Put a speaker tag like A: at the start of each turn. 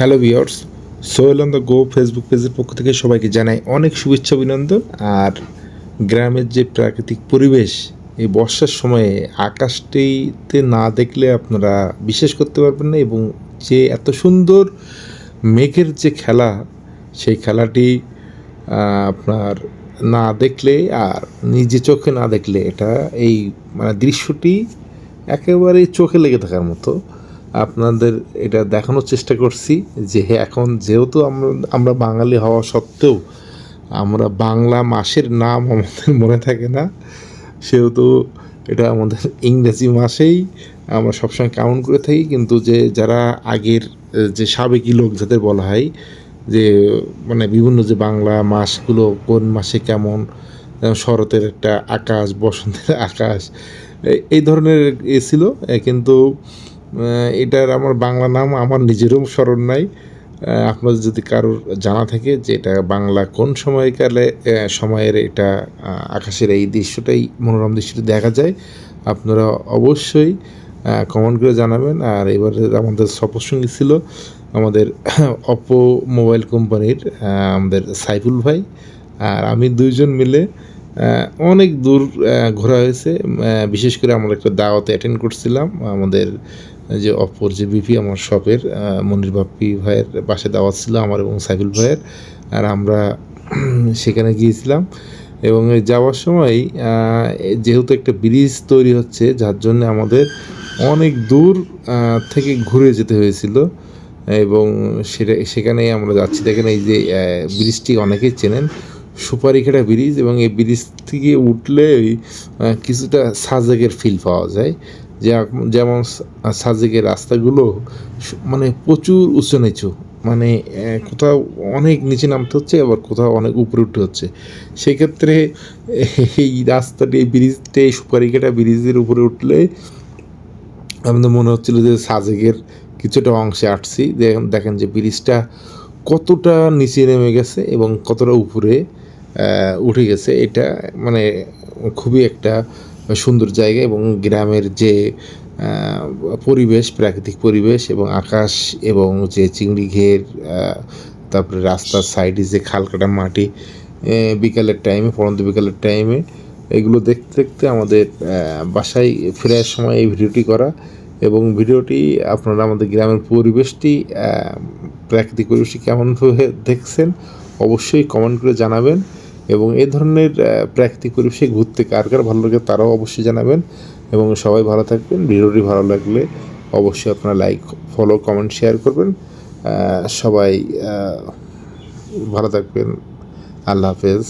A: Hello viewers Sohel on the go Facebook পেজের পক্ষ থেকে সবাইকে জানাই অনেক শুভেচ্ছা, অভিনন্দন। আর গ্রামের যে প্রাকৃতিক পরিবেশ, এই বর্ষার সময়ে আকাশটিতে না দেখলে আপনারা বিশ্বাস করতে পারবেন না এবং যে এত সুন্দর মেঘের যে খেলা, সেই খেলাটি আপনার না দেখলে আর নিজে চোখে না দেখলে এটা এই মানে দৃশ্যটি একেবারে চোখে লেগে থাকার মতো। আপনাদের এটা দেখানোর চেষ্টা করছি যে এখন যেহেতু আমরা আমরা বাঙালি হওয়া সত্ত্বেও আমরা বাংলা মাসের নাম আমাদের মনে থাকে না, সেহেতু এটা আমাদের ইংরেজি মাসেই আমরা সবসময় কাউন্ট করে থাকি। কিন্তু যে, যারা আগের, যে সাবেকি লোক যাদের বলা হয়, যে মানে বিভিন্ন যে বাংলা মাসগুলো কোন মাসে কেমন শরতের একটা আকাশ, বসন্তের আকাশ এই ধরনের এ ছিল। কিন্তু এটার আমার বাংলা নাম আমার নিজেরও স্মরণ নাই। আহ, আপনাদের যদি কারোর জানা থাকে যে এটা বাংলা কোন সময়কালে সময়ের এটা আকাশের এই দৃশ্যটাই মনোরম দৃশ্যটি দেখা যায় আপনারা অবশ্যই কমেন্ট করে জানাবেন। আর এবারে আমাদের সপসঙ্গী ছিল আমাদের অপো মোবাইল কোম্পানির আমাদের সাইফুল ভাই। আর আমি দুইজন মিলে অনেক দূর ঘোরা হয়েছে। বিশেষ করে আমরা একটা দাওয়াতে অ্যাটেন্ড করছিলাম। আমাদের যে অপর যে বিপি আমার শপের মনির বাপ্পি ভাইয়ের পাশে দাওয়াত ছিল আমার এবং সাইফুল ভাইয়ের। আর আমরা সেখানে গিয়েছিলাম এবং যাওয়ার সময় যেহেতু একটা ব্রিজ তৈরি হচ্ছে, যার জন্য আমাদের অনেক দূর থেকে ঘুরে যেতে হয়েছিল এবং সেটা, সেখানেই আমরা যাচ্ছি। দেখেন এই যে ব্রিজটি অনেকেই চেনেন সুপারিখাটা ব্রিজ এবং এই ব্রিজ থেকে উঠলে কিছুটা সাজেকের ফিল পাওয়া যায়। যেমন সাজেকের রাস্তাগুলো মানে প্রচুর উঁচু নিচু। মানে কোথাও অনেক নিচে নামতে হচ্ছে, আবার কোথাও অনেক উপরে উঠতে হচ্ছে। সেক্ষেত্রে এই রাস্তাটি এই ব্রিজটি এই সুপারিকাটা ব্রিজের উপরে উঠলে আমাদের মনে হচ্ছিল যে সাজেকের কিছুটা অংশে আটছি। দেখেন যে ব্রিজটা কতটা নিচে নেমে গেছে এবং কতটা উপরে উঠে গেছে। এটা মানে খুবই একটা সুন্দর জায়গা এবং গ্রামের যে পরিবেশ, প্রাকৃতিক পরিবেশ এবং আকাশ এবং যে চিংড়ি ঘের তারপরে রাস্তার সাইডে যে খালকাটা মাটি বিকালের টাইমে পরন্ত বিকালের টাইমে এগুলো দেখতে দেখতে আমাদের বাসায় ফেরার সময় এই ভিডিওটি করা এবং ভিডিওটি আপনারা আমাদের গ্রামের পরিবেশটি প্রাকৃতিক পরিবেশটি কেমনভাবে দেখছেন, অবশ্যই কমেন্ট করে জানাবেন। এবং এ ধরনের প্র্যাকটি প্রাকৃতিক পরিবেশে ঘুরতে কার কার ভালো লাগে তারাও অবশ্যই জানাবেন এবং সবাই ভালো থাকবেন। ভিডিওটি ভালো লাগলে অবশ্যই আপনারা লাইক, ফলো, কমেন্ট, শেয়ার করবেন। সবাই ভালো থাকবেন। আল্লাহ হাফেজ।